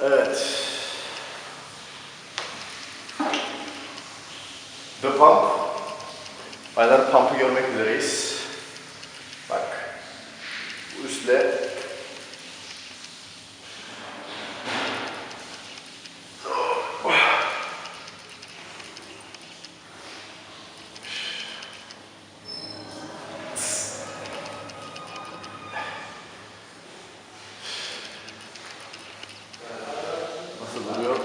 Evet. The Pump. Baylar Pump'ı görmek üzereyiz. Bak. Bu üstle nasıl duruyor?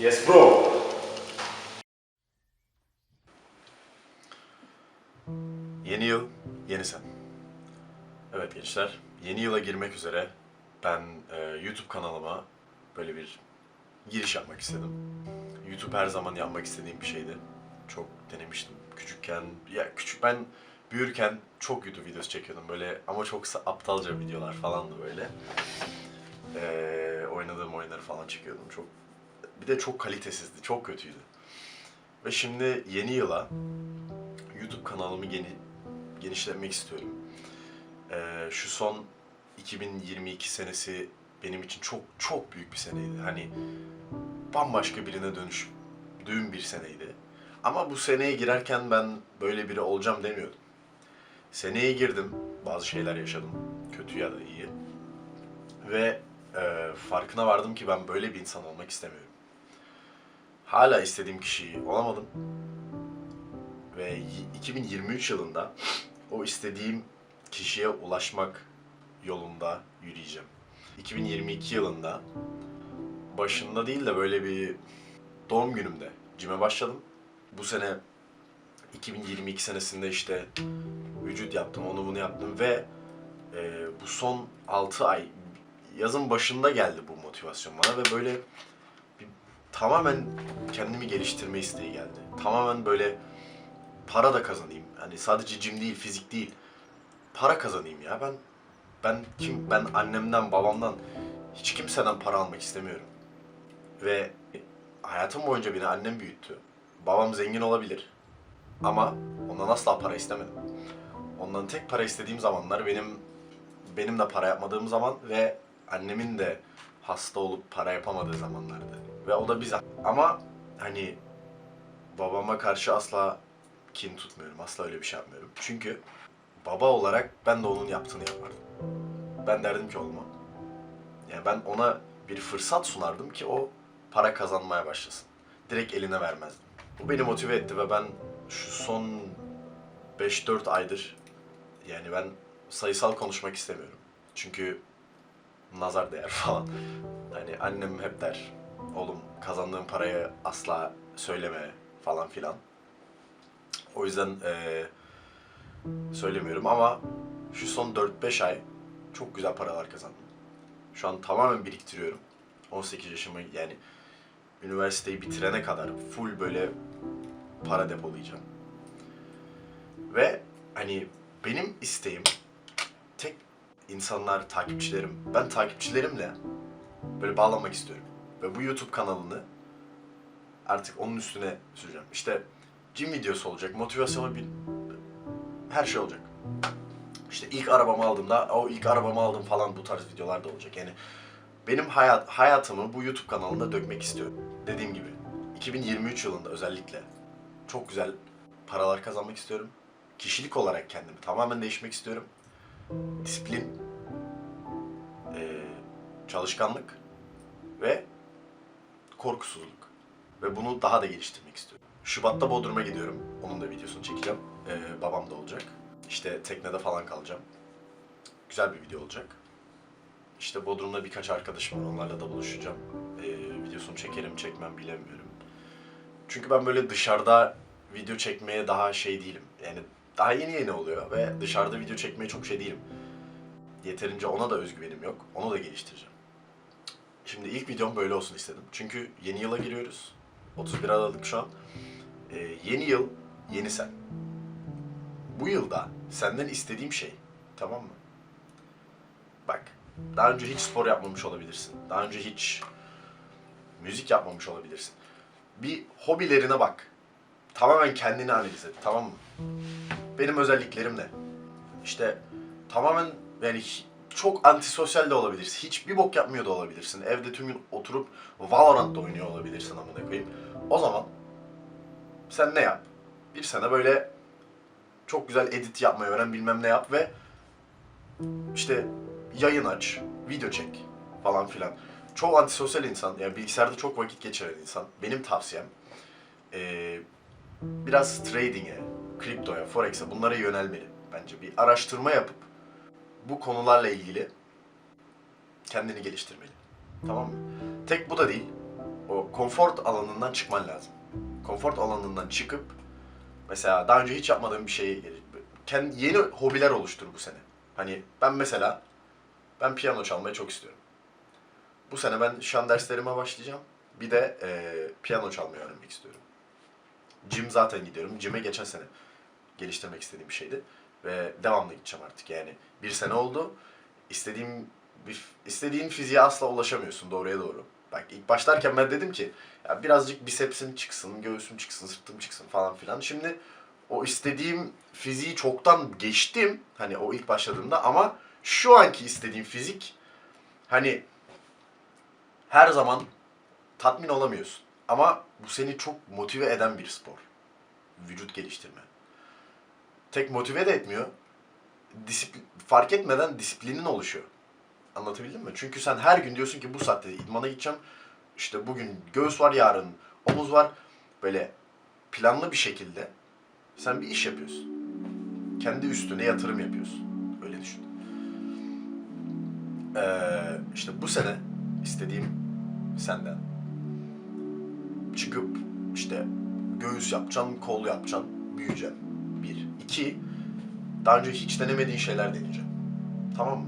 Yes bro. Yeni yıl, yeni sen. Evet gençler, yeni yıla girmek üzere ben e, YouTube kanalıma böyle bir giriş yapmak istedim. YouTube her zaman yapmak istediğim bir şeydi. Çok denemiştim. Küçükken, ya küçük ben büyürken çok YouTube videosu çekiyordum böyle ama çok aptalca videolar falandı böyle. E, oynadığım oyunları falan çekiyordum. Çok bir de çok kalitesizdi, çok kötüydü. Ve şimdi yeni yıla YouTube kanalımı yeni genişletmek istiyorum. Ee, şu son 2022 senesi benim için çok çok büyük bir seneydi. Hani bambaşka birine dönüştüğüm bir seneydi. Ama bu seneye girerken ben böyle biri olacağım demiyordum. Seneye girdim, bazı şeyler yaşadım. Kötü ya da iyi. Ve e, farkına vardım ki ben böyle bir insan olmak istemiyorum. Hala istediğim kişiyi olamadım ve y- 2023 yılında o istediğim kişiye ulaşmak yolunda yürüyeceğim. 2022 yılında başında değil de böyle bir doğum günümde cime başladım. Bu sene 2022 senesinde işte vücut yaptım, onu bunu yaptım ve e, bu son 6 ay yazın başında geldi bu motivasyon bana ve böyle tamamen kendimi geliştirme isteği geldi. Tamamen böyle para da kazanayım. Hani sadece cim değil, fizik değil. Para kazanayım ya. Ben ben kim ben annemden, babamdan hiç kimseden para almak istemiyorum. Ve hayatım boyunca beni annem büyüttü. Babam zengin olabilir. Ama ondan asla para istemedim. Ondan tek para istediğim zamanlar benim benim de para yapmadığım zaman ve annemin de hasta olup para yapamadığı zamanlardı. Ve o da bize. Ama hani babama karşı asla kin tutmuyorum. Asla öyle bir şey yapmıyorum. Çünkü baba olarak ben de onun yaptığını yapardım. Ben derdim ki olma. Yani ben ona bir fırsat sunardım ki o para kazanmaya başlasın. Direkt eline vermezdim. Bu beni motive etti ve ben şu son 5-4 aydır yani ben sayısal konuşmak istemiyorum. Çünkü nazar değer falan. Hani annem hep der. Oğlum kazandığın parayı asla söyleme falan filan. O yüzden eee, söylemiyorum ama şu son 4-5 ay çok güzel paralar kazandım. Şu an tamamen biriktiriyorum. 18 yaşıma yani üniversiteyi bitirene kadar full böyle para depolayacağım. Ve hani benim isteğim tek insanlar takipçilerim. Ben takipçilerimle böyle bağlanmak istiyorum. Ve bu YouTube kanalını artık onun üstüne süreceğim. İşte gym videosu olacak, motivasyonu bir her şey olacak. İşte ilk arabamı aldığımda o ilk arabamı aldım falan bu tarz videolar da olacak. Yani benim hayat hayatımı bu YouTube kanalında dökmek istiyorum. Dediğim gibi 2023 yılında özellikle çok güzel paralar kazanmak istiyorum. Kişilik olarak kendimi tamamen değişmek istiyorum. Disiplin, çalışkanlık ve korkusuzluk. Ve bunu daha da geliştirmek istiyorum. Şubat'ta Bodrum'a gidiyorum. Onun da videosunu çekeceğim. Ee, babam da olacak. İşte teknede falan kalacağım. Güzel bir video olacak. İşte Bodrum'da birkaç arkadaşım var. Onlarla da buluşacağım. Ee, videosunu çekerim çekmem bilemiyorum. Çünkü ben böyle dışarıda video çekmeye daha şey değilim. Yani daha yeni yeni oluyor ve dışarıda video çekmeye çok şey değilim. Yeterince ona da özgüvenim yok. Onu da geliştireceğim. Şimdi ilk videom böyle olsun istedim. Çünkü yeni yıla giriyoruz. 31 Aralık şu an. Ee, yeni yıl, yeni sen. Bu yılda senden istediğim şey, tamam mı? Bak, daha önce hiç spor yapmamış olabilirsin. Daha önce hiç müzik yapmamış olabilirsin. Bir hobilerine bak. Tamamen kendini analiz et, tamam mı? Benim özelliklerim ne? İşte tamamen yani çok antisosyal de olabilirsin. Hiçbir bok yapmıyor da olabilirsin. Evde tüm gün oturup Valorant'ta oynuyor olabilirsin amına koyayım. O zaman sen ne yap? Bir sene böyle çok güzel edit yapmayı öğren bilmem ne yap ve işte yayın aç, video çek falan filan. Çoğu antisosyal insan, yani bilgisayarda çok vakit geçiren insan, benim tavsiyem eee, biraz trading'e, kriptoya, forex'e bunlara yönelmeli bence. Bir araştırma yapıp bu konularla ilgili kendini geliştirmeli. Tamam mı? Tek bu da değil. O konfor alanından çıkman lazım. Konfor alanından çıkıp mesela daha önce hiç yapmadığın bir şeyi kendi yeni hobiler oluştur bu sene. Hani ben mesela ben piyano çalmayı çok istiyorum. Bu sene ben şan derslerime başlayacağım. Bir de eee, piyano çalmayı öğrenmek istiyorum. Gym zaten gidiyorum. Gym'e geçen sene geliştirmek istediğim bir şeydi. Ve devamlı gideceğim artık yani. Bir sene oldu. İstediğim bir, istediğin fiziğe asla ulaşamıyorsun doğruya doğru. Bak ilk başlarken ben dedim ki ya birazcık bisepsim çıksın, göğsüm çıksın, sırtım çıksın falan filan. Şimdi o istediğim fiziği çoktan geçtim. Hani o ilk başladığımda ama şu anki istediğim fizik hani her zaman tatmin olamıyorsun. Ama bu seni çok motive eden bir spor. Vücut geliştirme. Tek motive de etmiyor. Disiplin, fark etmeden disiplinin oluşuyor. Anlatabildim mi? Çünkü sen her gün diyorsun ki bu saatte idmana gideceğim. İşte bugün göğüs var, yarın omuz var. Böyle planlı bir şekilde sen bir iş yapıyorsun. Kendi üstüne yatırım yapıyorsun. Öyle düşün. Ee, işte bu sene istediğim senden çıkıp işte göğüs yapacaksın, kol yapacaksın, büyüyeceksin. İki, daha önce hiç denemediğin şeyler deneyeceksin. Tamam mı?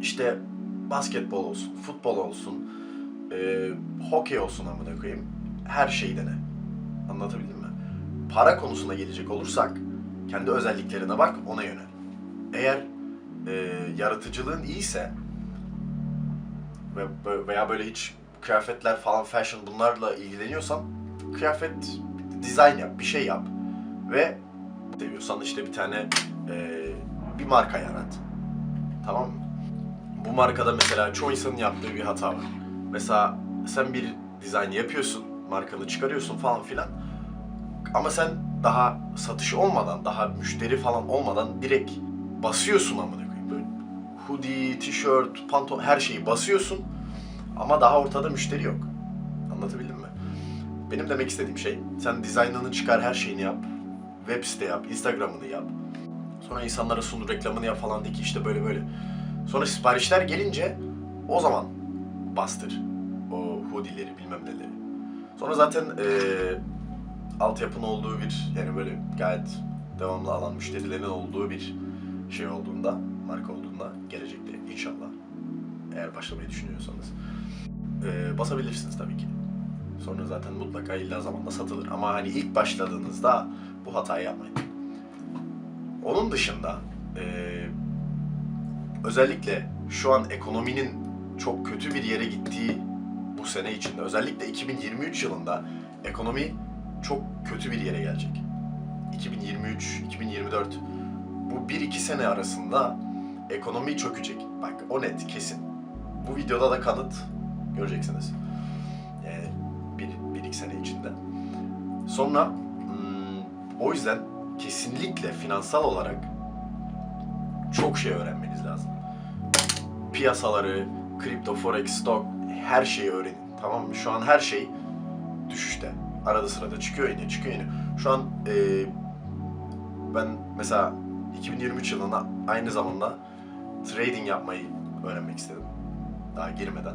İşte basketbol olsun, futbol olsun, e, hokey olsun amına koyayım. Her şeyi dene. Anlatabildim mi? Para konusuna gelecek olursak kendi özelliklerine bak, ona yönel. Eğer e, yaratıcılığın iyiyse ve veya böyle hiç kıyafetler falan fashion bunlarla ilgileniyorsan kıyafet dizayn yap, bir şey yap ve seviyorsan işte bir tane e, bir marka yarat. Tamam mı? Bu markada mesela çoğu insanın yaptığı bir hata var. Mesela sen bir dizayn yapıyorsun, markanı çıkarıyorsun falan filan. Ama sen daha satış olmadan, daha müşteri falan olmadan direkt basıyorsun amına koyayım. Böyle hoodie, tişört, pantolon her şeyi basıyorsun. Ama daha ortada müşteri yok. Anlatabildim mi? Benim demek istediğim şey, sen dizaynını çıkar, her şeyini yap. Web site yap, Instagram'ını yap. Sonra insanlara sun, reklamını yap falan de ki işte böyle böyle. Sonra siparişler gelince o zaman bastır o hoodie'leri bilmem neleri. Sonra zaten eee altyapın olduğu bir yani böyle gayet devamlı alan müşterilerin olduğu bir şey olduğunda, marka olduğunda gelecekte inşallah eğer başlamayı düşünüyorsanız eee, basabilirsiniz tabii ki. Sonra zaten mutlaka illa zamanla satılır. Ama hani ilk başladığınızda bu hatayı yapmayın. Onun dışında eee, özellikle şu an ekonominin çok kötü bir yere gittiği bu sene içinde özellikle 2023 yılında ekonomi çok kötü bir yere gelecek. 2023, 2024 bu 1-2 sene arasında ekonomi çökecek. Bak o net kesin. Bu videoda da kanıt göreceksiniz. Yani bir, bir iki sene içinde. Sonra o yüzden kesinlikle finansal olarak çok şey öğrenmeniz lazım. Piyasaları, kripto, forex, stock her şeyi öğrenin. Tamam mı? Şu an her şey düşüşte. Arada sırada çıkıyor yine, çıkıyor yine. Şu an e, ben mesela 2023 yılında aynı zamanda trading yapmayı öğrenmek istedim. Daha girmeden.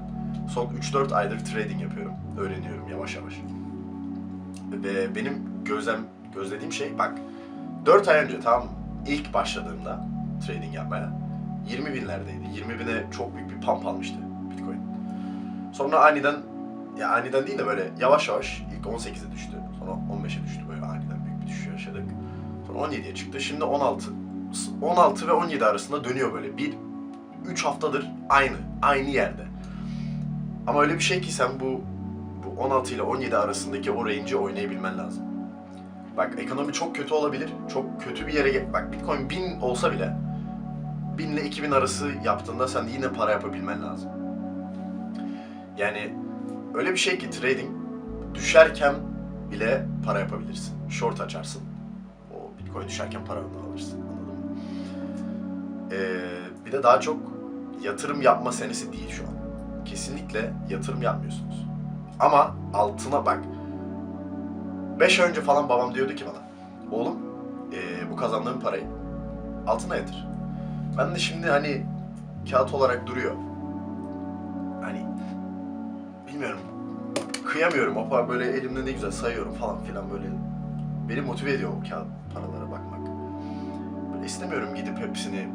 Son 3-4 aydır trading yapıyorum. Öğreniyorum yavaş yavaş. Ve benim gözlem gözlediğim şey bak 4 ay önce tam ilk başladığımda trading yapmaya 20 binlerdeydi. 20 bine çok büyük bir pump almıştı Bitcoin. Sonra aniden ya aniden değil de böyle yavaş yavaş ilk 18'e düştü. Sonra 15'e düştü böyle aniden büyük bir düşüş yaşadık. Sonra 17'ye çıktı. Şimdi 16. 16 ve 17 arasında dönüyor böyle. Bir 3 haftadır aynı. Aynı yerde. Ama öyle bir şey ki sen bu bu 16 ile 17 arasındaki o range'i oynayabilmen lazım. Bak ekonomi çok kötü olabilir. Çok kötü bir yere gel. Bak Bitcoin 1000 olsa bile 1000 ile 2000 arası yaptığında sen yine para yapabilmen lazım. Yani öyle bir şey ki trading düşerken bile para yapabilirsin. Short açarsın. O Bitcoin düşerken paranı alırsın. Anladın mı? Ee, bir de daha çok yatırım yapma senesi değil şu an. Kesinlikle yatırım yapmıyorsunuz. Ama altına bak. 5 ay önce falan babam diyordu ki bana. Oğlum ee, bu kazandığın parayı altına yatır. Ben de şimdi hani kağıt olarak duruyor. Hani bilmiyorum. Kıyamıyorum. O para böyle elimde ne güzel sayıyorum falan filan böyle. Beni motive ediyor o kağıt paralara bakmak. Böyle istemiyorum gidip hepsini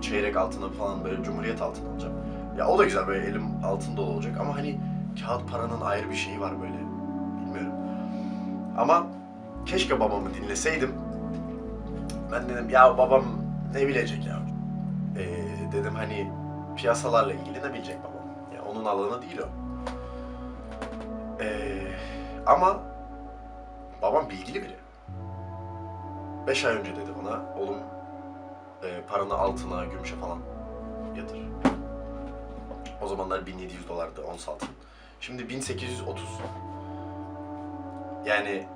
çeyrek altına falan böyle cumhuriyet altına alacağım. Ya o da güzel böyle elim altında olacak ama hani kağıt paranın ayrı bir şeyi var böyle. Ama keşke babamı dinleseydim. Ben dedim ya babam ne bilecek ya. Ee, dedim hani piyasalarla ilgili ne bilecek babam. Ya onun alanı değil o. Ee, ama babam bilgili biri. Beş ay önce dedi bana oğlum e, paranı altına, gümüşe falan yatır. O zamanlar 1700 dolardı ons altın. Şimdi 1830. Yani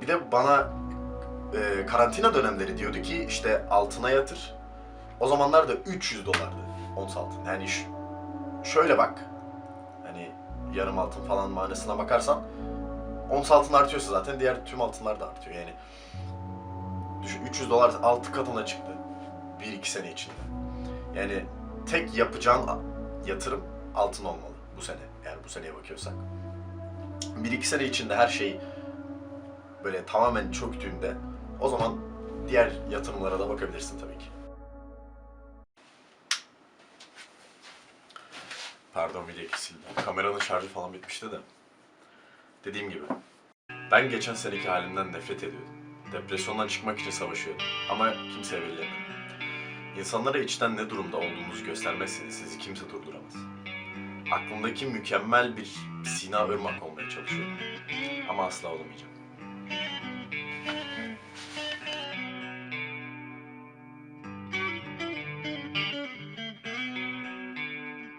bir de bana e, karantina dönemleri diyordu ki işte altına yatır. O zamanlar da 300 dolardı ons altın. Yani ş- şöyle bak. Hani yarım altın falan manasına bakarsan ons altın artıyorsa zaten diğer tüm altınlar da artıyor. Yani düşün 300 dolar 6 katına çıktı. 1-2 sene içinde. Yani tek yapacağın yatırım altın olmalı bu sene. Yani bu seneye bakıyorsak. 1-2 sene içinde her şey böyle tamamen çöktüğünde o zaman diğer yatırımlara da bakabilirsin tabii ki. Pardon video kesildi. Kameranın şarjı falan bitmişti de. Dediğim gibi. Ben geçen seneki halimden nefret ediyordum. Depresyondan çıkmak için savaşıyordum. Ama kimseye belli etmedim. İnsanlara içten ne durumda olduğunuzu göstermezseniz sizi kimse durduramaz. Aklımdaki mükemmel bir Sina Irmak olmaya çalışıyorum. Ama asla olamayacağım.